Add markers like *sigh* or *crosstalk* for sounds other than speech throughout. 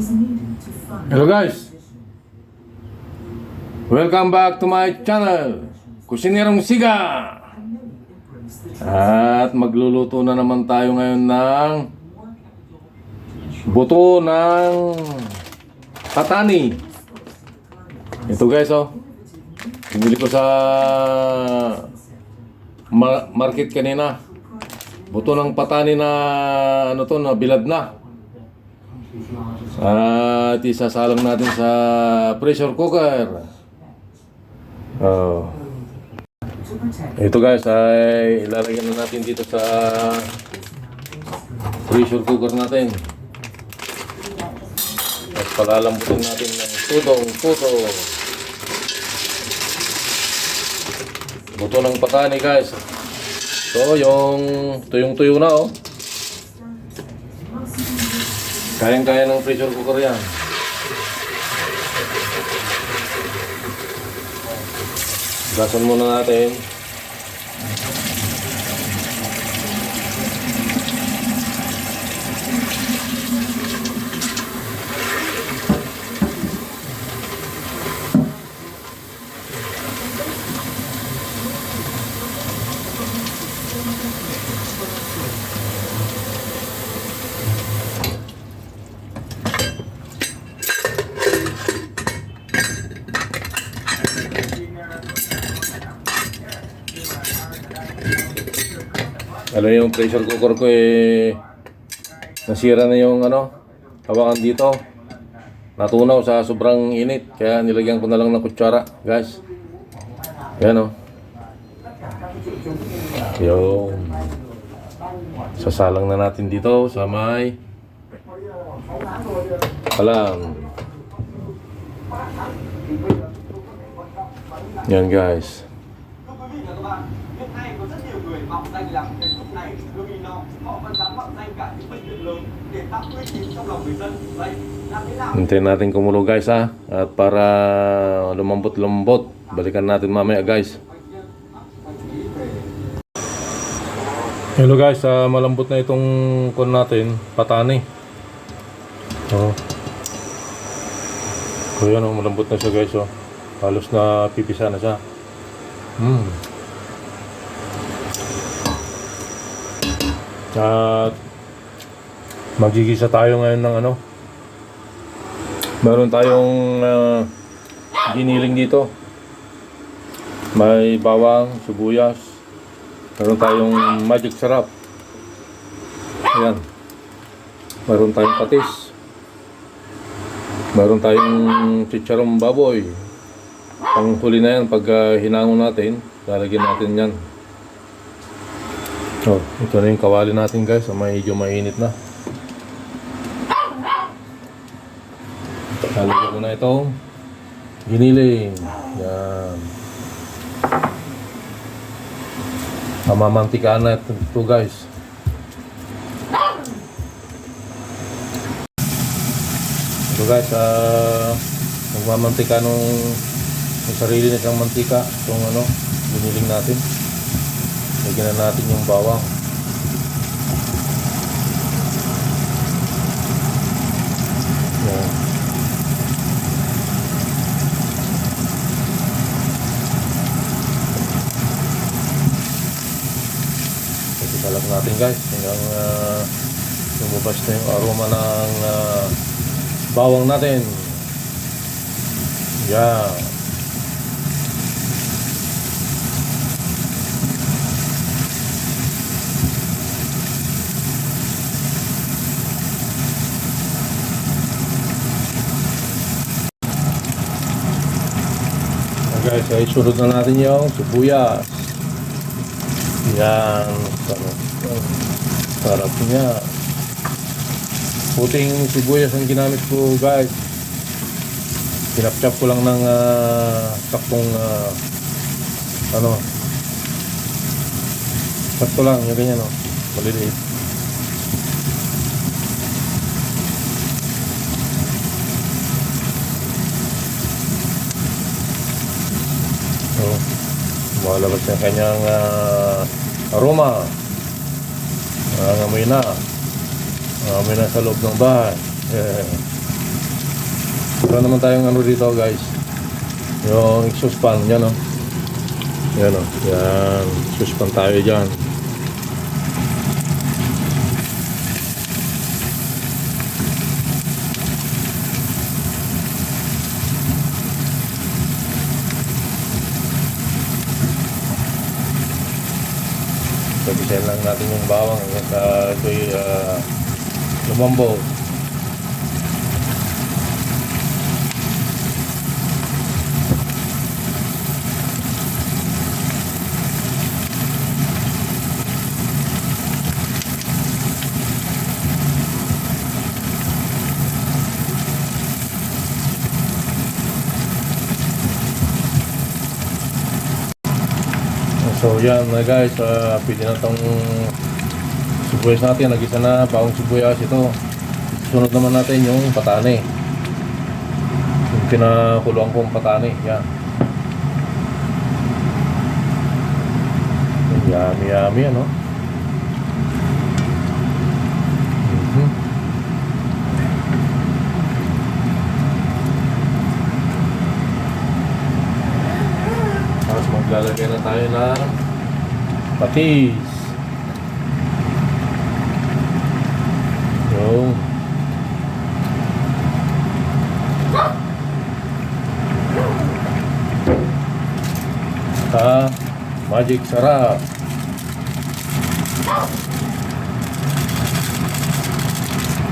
Hello guys! Welcome back to my channel, Kusinerong Siga! At magluluto na naman tayo ngayon ng buto ng patani. Ito guys oh. Bumili ko sa ma- market kanina. Buto ng patani na ano to na bilad na. At isasalang natin sa pressure cooker. Oh. Ito guys ay ilalagay na natin dito sa pressure cooker natin. At palalambutin natin ng tudong puto. Buto ng patani guys. So yung tuyong-tuyo na oh. Kayang-kaya ng pressure cooker yan. Gasan muna natin. Ano yung pressure cooker ko eh nasira na yung ano hawakan dito. Natunaw sa sobrang init kaya nilagyan ko na lang ng kutsara, guys. Yan oh. Yung sasalang na natin dito sa may palang. Yan guys. Hintayin natin kumulo guys ha. At para lumambot-lambot, balikan natin mamaya guys. Hello guys, ah, malambot na itong kon natin, patani. Oh. So yan oh, malambot na siya guys oh. Halos na pipisa na siya. Hmm. At magigisa tayo ngayon ng ano, Meron tayong ah, giniling dito. May bawang, sibuyas. Meron tayong magic sarap. Ayan. Meron tayong patis. Meron tayong chicharong baboy. Panghuli na yan pag ah, hinangon natin. Lalagyan natin yan. Oh, ito na yung kawali natin guys. Medyo mainit na. Lalagyan ko na itong giniling. Yan. Mamamantikaan na ito, guys. Ito guys, ah, nagmamantika nung yung sarili na siyang mantika. Itong ano, giniling natin. Lagyan na natin yung bawang. Yan. Salag natin guys hanggang uh, lumabas na yung aroma ng ah, bawang natin. Yan. Yan, guys, ay sunod na natin yung sibuyas. Yan. Sarap. Niya. Puting sibuyas ang ginamit ko guys. Pinapchap ko lang ng uh, sakong ah, ano. Sakto lang, yung ganyan oh. Maliliit. So, Malabas ng kanyang ah, aroma. Nangangamoy na. Nangangamoy na sa loob ng bahay. *laughs* Eh. Meron naman tayong ano dito guys. Yung exhaust fan, yan o. Yan o. Yan. Exhaust fan tayo dyan. Pag-design lang natin yung bawang at uh, ito'y uh, lumambo. So yan na guys, uh, pwede na itong sibuyas natin, nagisa na, bawang sibuyas ito. Sunod naman natin yung patane. Yung pinakuluan kong patane, yan. Yummy yummy ano. Mhm. Tapos maglalagay na tayo ng patis. Yung Ah, magic sarap.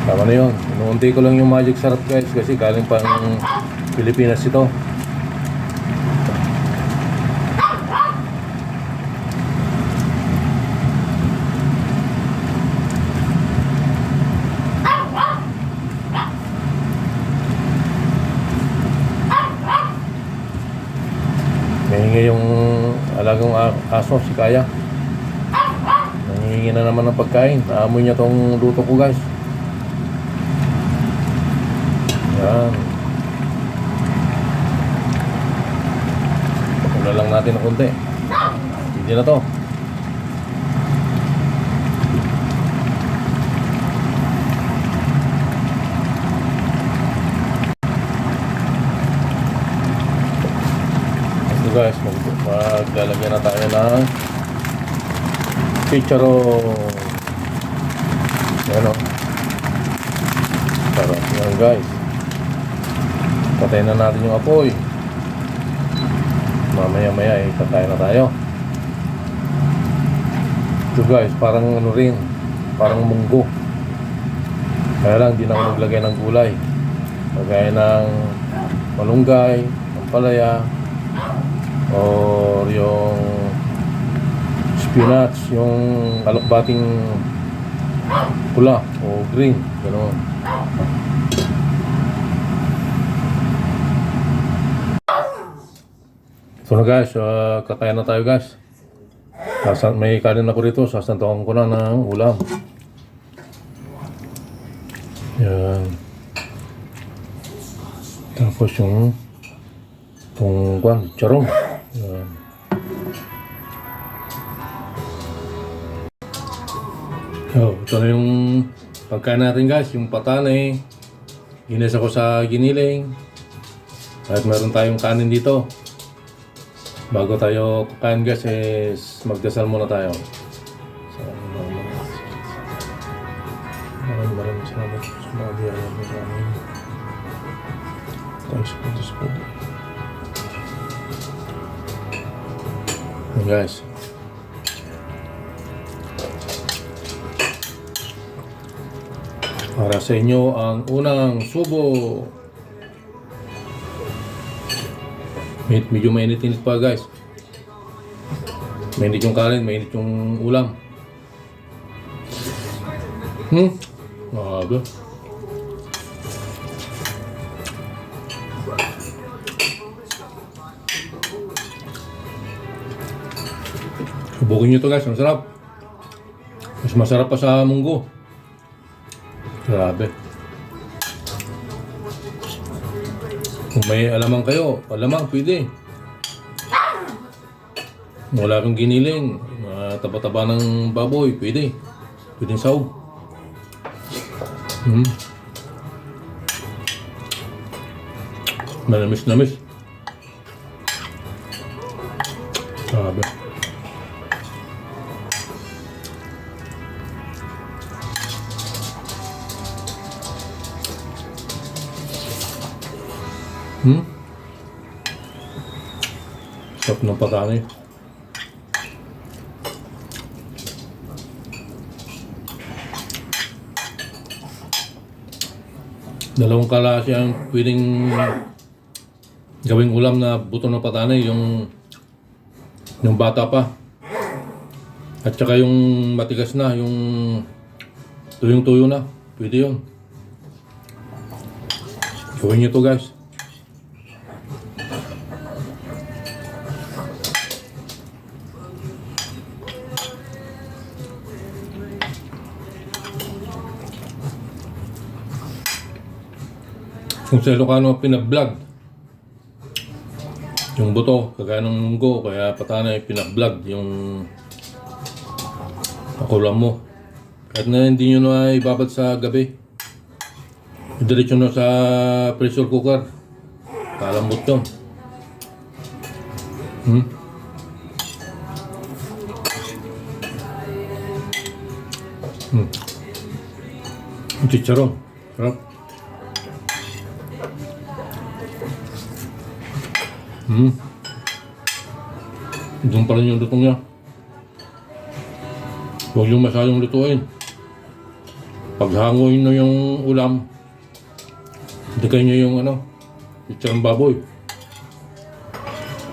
Tama na yun. Inuunti ko lang yung magic sarap guys kasi galing pang Pilipinas ito. Nahingi yung alagang a- aso, si Kaya. Nangihingi na naman ng pagkain. Naamoy niya tong luto ko guys. Yan. Pagkula lang natin ng konti. Hindi na to. Ito guys, mag maglalagyan na tayo ng chicharon. Yan o. Sarap yan guys. Patayin na natin yung apoy. Mamaya maya eh, katayin na tayo. Ito guys, parang ano rin, parang munggo. Kaya lang, di na ako naglagay ng gulay. Lagay ng malunggay, palaya, or yung spinach, yung alokbating pula o green, gano'n. So na guys, uh, kakain na tayo guys. Sasan, may kanin ako rito, sasantukan ko na ng ulam. Yan. Tapos yung itong charong. Ito na yung pagkain natin guys, yung patane. Ginis ako sa giniling. At meron tayong kanin dito. Bago tayo kakain guys, is magdasal muna tayo. Guys. Para sa inyo ang unang subo. Med medyo mainit-init pa guys. Mainit yung kanin, mainit yung ulam. Hmm? Grabe. Subukin nyo to guys, ang sarap. Mas masarap pa sa munggo. Grabe. Kung may alamang kayo, alamang pwede. Wala kang giniling, taba-taba ng baboy, pwede. Pwede saw. Hmm. Manamis namis. Sabi. Hmm? Sarap ng patani. Dalawang kalasi ang pwedeng gawing ulam na buto ng patani yung yung bata pa. At saka yung matigas na, yung tuyong-tuyo na. Pwede yun. Gawin nyo to guys. Kung sa Ilocano pinablog, yung buto, kagaya ng munggo, kaya patanay pinablog yung pakulam mo. Kahit na hindi nyo na ibabad sa gabi. Diretso na sa pressure cooker. Kalambot yun. Hmm? Hmm. Ang chicharon. Sarap. Hmm. Doon pa rin yung lutong niya. Huwag yung masyadong lutuin. Paghangoy na yung ulam, dikay niyo yung ano, yung baboy.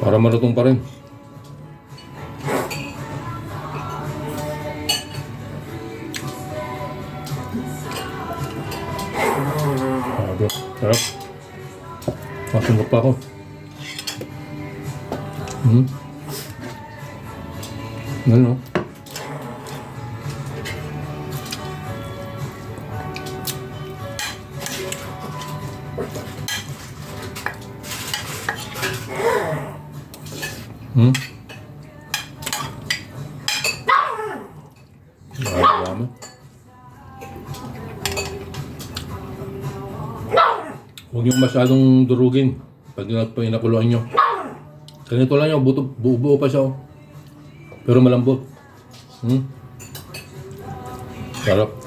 Para malutong pa rin. Sarap. Masungkap pa ako. Hmm? Marami. Huwag niyong masyadong durugin pag pinakuluan niyo. Ganito lang yun, buto, buo, buo pa siya. oh. Pero malambot. Hmm? Sarap.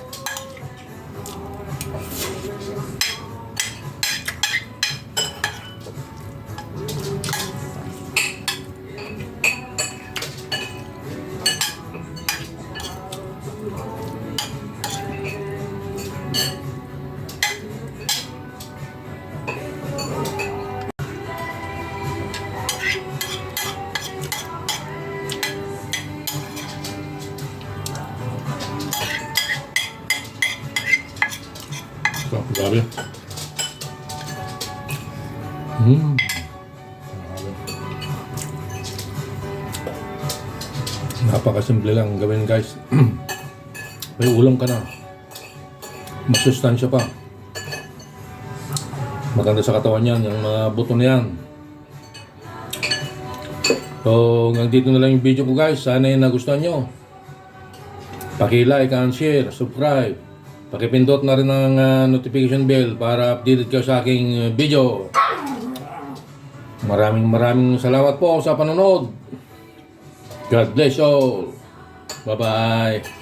Grabe. Grabe. Napakasimple lang gawin guys. *clears throat* May ulam ka na. Masustansya pa. Maganda sa katawan yan, yung mga buto na yan. So, hanggang dito na lang yung video ko guys. Sana yung nagustuhan nyo. Paki-like and share, subscribe. Pakipindot na rin ang ah, notification bell para updated kayo sa aking ah, video. Maraming maraming salamat po sa panonood. God bless all. Bye-bye.